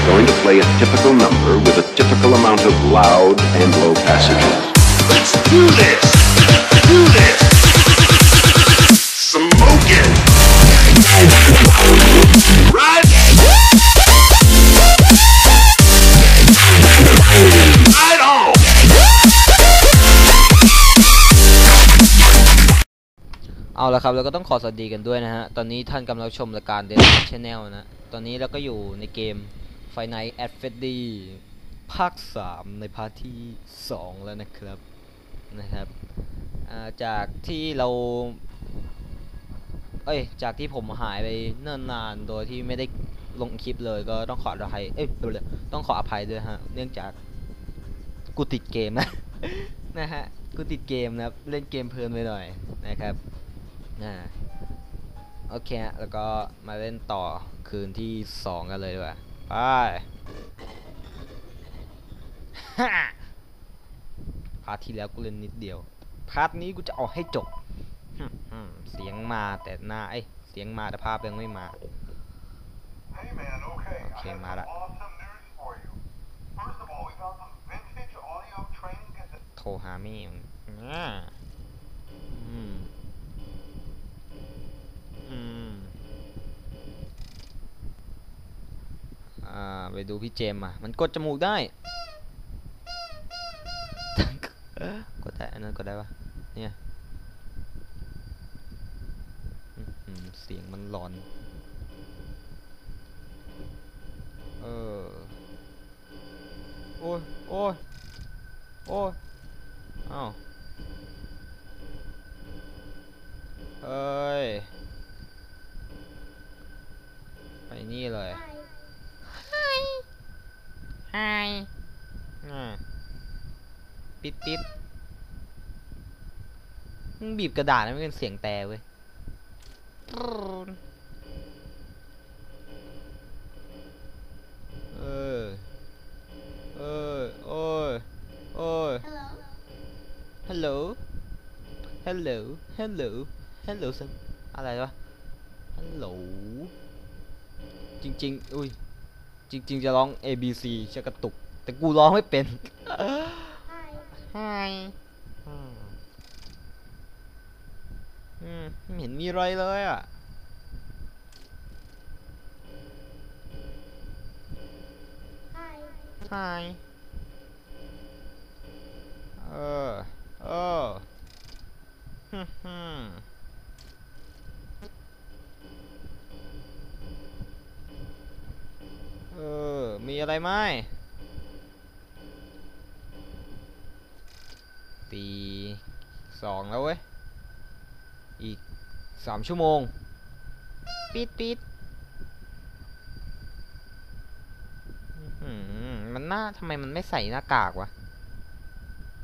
are going to play a typical number with a typical amount of loud and low passages. Let's do this! Do this! Smoke it! Right? Right on! เอาละครับเราก็ต้องขอสวัสดีกันด้วยนะฮะ ตอนนี้ท่านกำลังชมรายการ d e s c Channel นะ ตอนนี้เราก็อยู่ในเกม f i n a l at Freddy ภาค 3 ในพาร์ทที่ 2 แล้วนะครับนะครับจากที่เรา เอ้ย จากที่ผมหายไปเนิ่นนานโดยที่ไม่ได้ลงคลิปเลยก็ต้องขออภัยเอ้ยเต้องขออภัยด้วยฮะ เนื่องจากกูติดเกมนะนะฮะกูติดเกมนะครับ เล่นเกมเพลินไปหน่อยนะครับอ่าโอเคฮะแล้วก็มาเล่นต่อคืนที่สองกันเลยดีกว่า ไปพาร์ที่แล้วกูเล่นนิดเดียว พาร์ทนี้กูจะเอาให้จบ เสียงมาแต่หน้าไอเสียงมาแต่ภาพยังไม่มา โอเคมาละโทรหาแม่มึงอ่าอืม อืม อ่า ไป ดูพี่เจมส์อะมันกดจมูกได้ กดได้อันนั้นกดได้ปะเนี่ยเสียงมันหลอน เออ โอ้ยโอ้ยโอ้ยอ้าวเฮ้ย ไปนี่เลย Hi อ่าปิดปิดมึงบีบกระดาษนะไม่เป็นเสียงแต่เว้ยเออ เออ โอ้ย โอ้ย Hello Hello Hello Hello สันอะไรวะ Hello จริงๆ อุ้ย จริง ๆ จะร้อง A B C จะกระตุก แต่กูร้องไม่เป็น Hi อืมอืมไม่เห็นมีอะไรเลยอะ Hi เออเออฮึ่มฮึ่มเออ มีอะไรไหมตีสองแล้วเว้ย อีกสามชั่วโมง ปิดปิดมันหน้าทำไมมันไม่ใส่หน้ากากวะ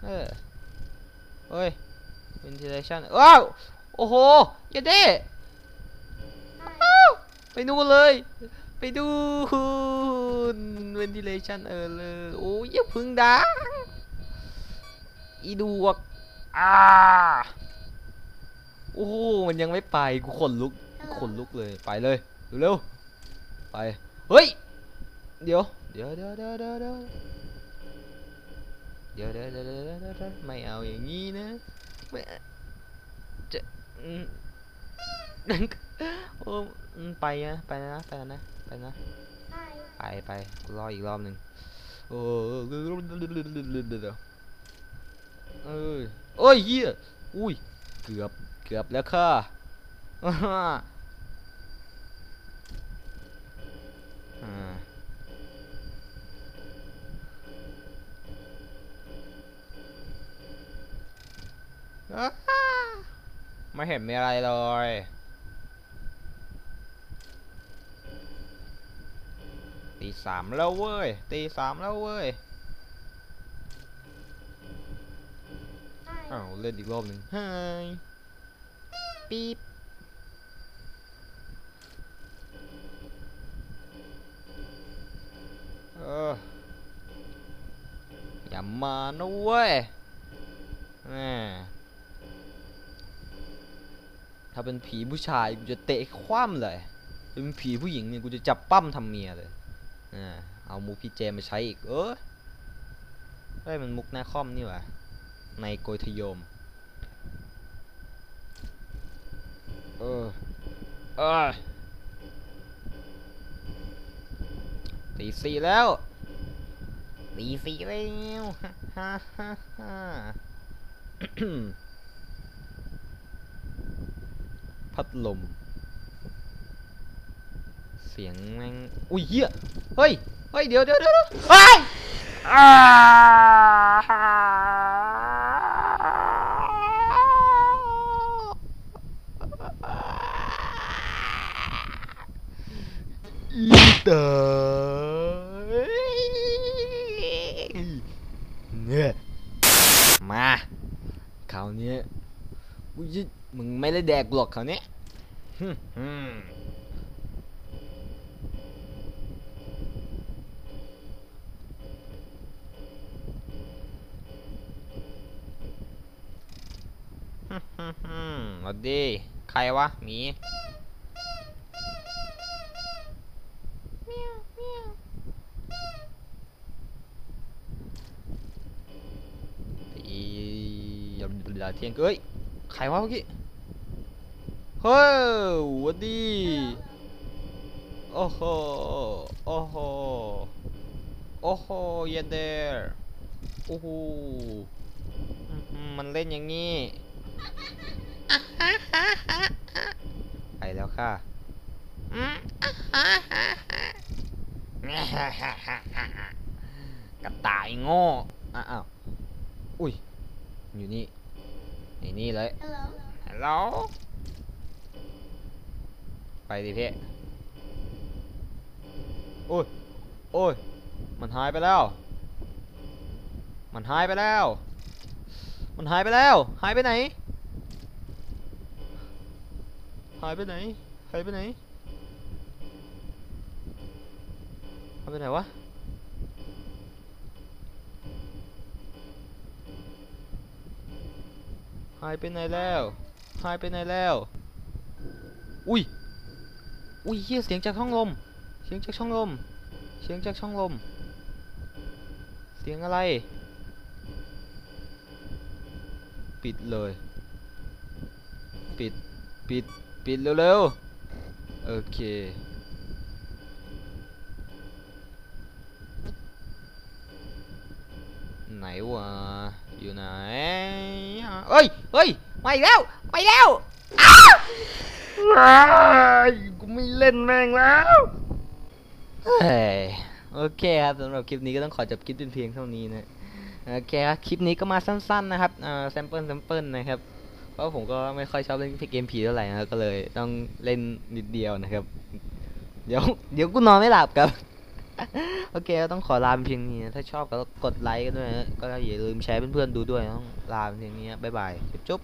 เออเฮ้ย ventilation ว้าวโอ้โห อย่าเด้ไปนู่นเลย ไปดู ventilation เออเลยโอ้ยอย่าพึ่งดังอีดวกอ่าโอ้มันยังไม่ไปกูขนลุกขนลุกเลยไปเลยเร็วไปเฮ้ยเดี๋ยวเดี๋ยวเดี๋ยวเดี๋ยวเดี๋ยวเดี๋ยวเดี๋ยวเดี๋ยวเดี๋ยวเดี๋ยวไม่เอาอย่างนี้นะไม่จะอืมโอ้ไปนะไปนะไปนะ ไปนะ ไปไปกูรออีกรอบหนึ่งโอ้เดี๋ยวเอ้ยโอ้ยเฮียอุ้ย เกือบ เกือบแล้วค่ะอ่าอ้าไม่เห็นมีอะไรเลย ตีสามแล้วเว้ย ตีสามแล้วเว้ย อ้าว เล่นอีกรอบหนึ่งเฮ้ยปี๊บเออ อย่ามานะเว้ยแหม่ถ้าเป็นผีผู้ชาย กูจะเตะคว่ำเลย เป็นผีผู้หญิงเนี่ย กูจะจับปั้มทำเมียเลยอ่า เอามุกพี่เจมมาใช้อีก เออเฮ้ยมันมุกหน้าคอมนี่หว่าในโกยทยม เออ เออตีสี่แล้วตีสี่แล้วฮ่าฮ่าฮ่าพัดลม สียงแม่งอุ้ยเหี้ยเฮ้ยเฮ้ยเดี๋ยวเดี๋ยวเดี๋ยวเฮ้ยอ่าอีเตอเนี่ยมาคราวนี้มึงไม่ได้แดกหรอกคราวนี้ฮึ่มฮึ่ม ฮึ่มฮึ่ มสวัสดีใครวะหมีเวลาเที่ยงเอ้ยใครวะเมื่อกี้ เฮ้ยวัสดี โอ้โห โอ้โห โอ้โหเยนเดอร์โอ้โห มันเล่นอย่างนี้ ไปแล้วค่ะอืมกระต่ายโง่อะอ้าวอุ้ย อยู่นี่ไอ้นี่เลย Hello. ฮัลโหลไปดิพี่โอ้ย โอ้ย มันหายไปแล้ว มันหายไปแล้ว มันหายไปแล้ว หายไปไหนายไปไหนหายไปไหนหายไปไหนวะหายไปไหนแล้วหายไปไหนแล้ว อุ้ย อุ้ยเฮียเสียงจากช่องลม เสียงจากช่องลม เสียงจากช่องลม เสียงอะไร ปิดเลย ปิด ปิด ปิดเร็วๆ โอเค ไหนวะ อยู่ไหนเอ้ยเฮ้ยมาอีกแล้วไปแล้วอ้าวอ้ายกูไม่เล่นแม่งแล้วเฮ้ยโอเคครับสำหรับคลิปนี้ก็ต้องขอจบคลิปเป็นเพียงเท่านี้นะโอเคครับคลิปนี้ก็มาสั้นๆนะครับอ่าแซมเปิลแซมเปิลนะครับ เพราะผมก็ไม่ค่อยชอบเล่นเกมผีเท่าไหร่นะก็เลยต้องเล่นนิดเดียวนะครับ เดี๋ยวเดี๋ยวกูนอนไม่หลับครับ โอเคก็ต้องขอลาเป็นเพียงนี้นะถ้าชอบก็กดไลค์กันด้วยนะก็อย่าลืมแชร์เพื่อนๆดูด้วยต้องลาเป็นเพียงนี้บ๊ายบายจุ๊บ